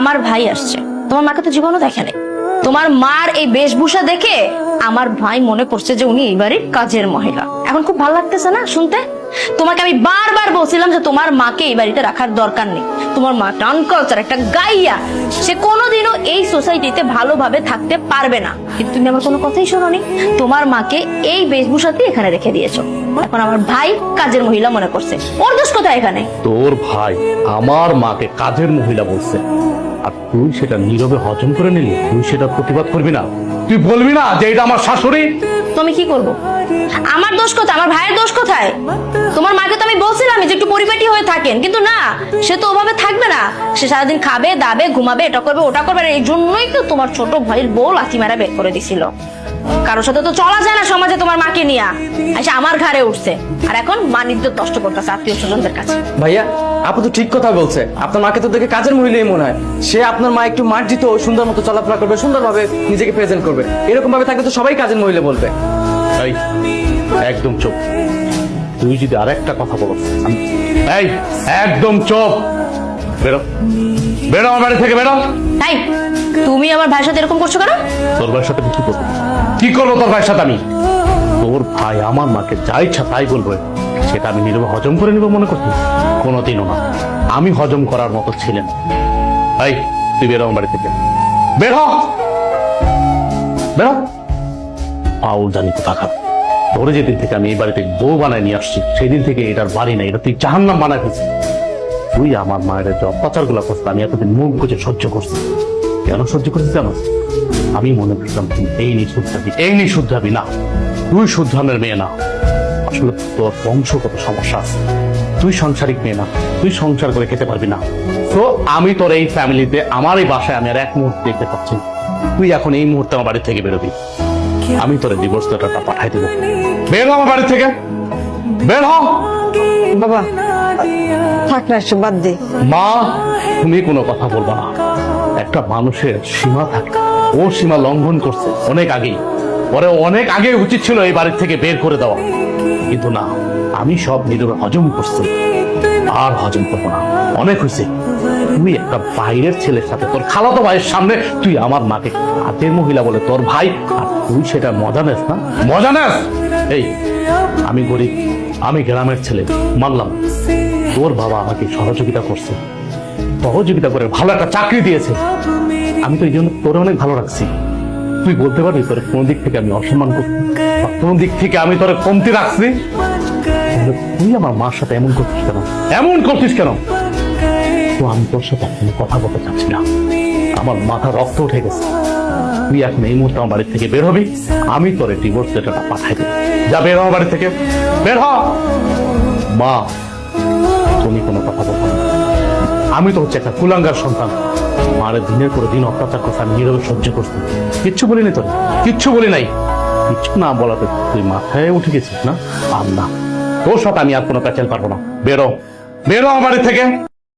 আমার ভাই আসছে। তোমার মাকে তো জীবনও দেখে নেই। তোমার মার এই বেশভূষা দেখে আমার ভাই মনে করছে যে উনি এই বাড়ির কাজের মহিলা। এখন খুব ভালো লাগতেছে না শুনতে? তোমাকে আমি বারবার বলছিলাম যে তোমার মাকে এই বাড়িতে রাখার দরকার নেই। তোমার মা টান কালচার একটা গাইয়া, সে কোনোদিনও এই সোসাইটিতে ভালোভাবে থাকতে পারবে না। কিন্তু তুমি আমার কোনো কথাই শোনোনি। তোমার মাকে এই বেশভূষাতে এখানে রেখে দিয়েছ। এখন আমার ভাই কাজের মহিলা মনে করছে। ওর দোষ কোথায় এখানে? তোর ভাই আমার মাকে কাজের মহিলা বলছে। আর তুই সেটা নীরবে হজম করে নিলি তুই সেটা প্রতিবাদ করবি না। তুই বলবি না যে এটা আমার শাশুড়ি? আমি কি করব? আমার দোষ কোথায়? আমার ভাইয়ের দোষ কোথায়? তোমার মাকে তো আমি বলছিলাম যে একটু পরিপাটি হয়ে থাকেন কিন্তু না সে তো ওভাবে থাকবে না। সে সারাদিন খাবে দাবে ঘুমাবে এটা করবে ওটা করবে এই জন্যই তো তোমার ছোট ভাইয়ের বউ লাথি মারা বের করে দিছিল। কারোর সাথে তো চলা যায় না সমাজে তোমার মাকে নিয়ে। এসে আমার ঘাড়ে উঠছে। আর এখন মানিজ্য নষ্ট করতেছে আত্মীয় স্বজনদের কাছে। ভাইয়া আপু তো ঠিক কথা বলছে। আপনার মাকে তো দেখে কাজের মহিলাই মনে হয়। সে আপনার মা একটু মার্জিত ও সুন্দর মতো চলাফেরা করবে সুন্দরভাবে নিজেকে প্রেজেন্ট করবে। এরকম ভাবে থাকলে তো সবাই কাজের মহিলা বলবে। এই একদম চুপ। তুই যদি আর একটা কথা বলো। আমি- এই একদম চুপ। বেরো। বেরো আমার বাড়ি থেকে বেরো। তাই তুমি আমার ভাইয়ের সাথে এরকম করছ কেন? তোর ভাইয়ের সাথে কি করব? কি করব তোর ভাইয়ের সাথে আমি? তোর ভাই আমার মাকে যা ইচ্ছা তাই বলবে সেটা আমি নীরবে হজম করে নিব মনে করছি। কোনোদিনও না। আমি হজম করার মতো ছিলেন এই, তুই বেরো আমার বাড়ি থেকে। বের হ! বেরো জানি থেকে আমি এই বাড়িতে বউ নিয়ে আসছি থেকে এটার বাড়ি নাই, এটা তুই তুই আমার মায়ের যে অত্যাচারগুলা করছিস, আমি এতদিন মুখ বুঝে সহ্য করছি। কেন সহ্য করছিস জানো? আমি মনে করতাম তুই এই নিয়ে শুদ্ধাবি এই নিয়ে শুদ্ধাবি না। তুই শুদ্ধানের মেয়ে না। আসলে তোর বংশগত সমস্যা আছে। তুই সংসারিক মেয়ে না তুই সংসার করে খেতে পারবি না। তো আমি তোর এই ফ্যামিলিতে আমার এই বাসায় আমি আর এক মুহূর্ত দেখতে পাচ্ছি তুই এখন এই মুহূর্তে আমার বাড়ি থেকে বেরোবি। আমি তোর ডিভোর্স লেটারটা পাঠাই দেবো। বের হ আমার বাড়ি থেকে। বের হ। বাবা থাক না এসব বাদ দে। মা তুমি কোনো কথা বলবা না। একটা মানুষের সীমা থাকে। ও সীমা লঙ্ঘন করছে অনেক আগেই। পরে অনেক আগে উচিত ছিল এই বাড়ির থেকে বের করে দেওয়া। কিন্তু না, আমি সব নীরবে হজম করছি। আর হজম করব না। অনেক হয়েছে। তুই একটা বাইরের ছেলের সাথে তোর খালাতো ভাইয়ের সামনে, তুই আমার মাকে হাতের মহিলা বলে তোর ভাই, আর তুই সেটা মজা নেস না? মজা নেস? এই, আমি গরিব, আমি গ্রামের ছেলে, মানলাম, তোর বাবা আমাকে সহযোগিতা করছে। সহযোগিতা করে ভালো একটা চাকরি দিয়েছে। আমি তো এই জন্য তোরে অনেক ভালো রাখছি। তুই বলতে পারবি তোর কোন দিক থেকে আমি অসম্মান করছি? কোন দিক থেকে আমি তোরে কমতি রাখছি? তুই আমার মার সাথে এমন করছিস কেন? এমন করছিস কেন? তো আমি তোর সাথে এখন কথা বলতে চাচ্ছি না। আমার মাথা রক্ত উঠে গেছে। তুই এখন এই মুহূর্তে আমার বাড়ি থেকে বের হবি। আমি তোরে ডিভোর্স লেটারটা পাঠাই দেবো। যা, বের আমার বাড়ি থেকে। বের হ। মা, তুমি কোনো কথা বলব না। আমি তো হচ্ছে একটা কুলাঙ্গার সন্তান। মারে দিনের পরে দিন অত্যাচার কথা আমি নীরবে সহ্য করছি। কিচ্ছু বলিনি তোর, কিচ্ছু বলি নাই। কিচ্ছু না বলাতে তুই মাথায় উঠে গেছিস না? আর না, তোর সাথে আমি আর কোনো প্যাচেল পারব না। বেরো বেরো আমার থেকে।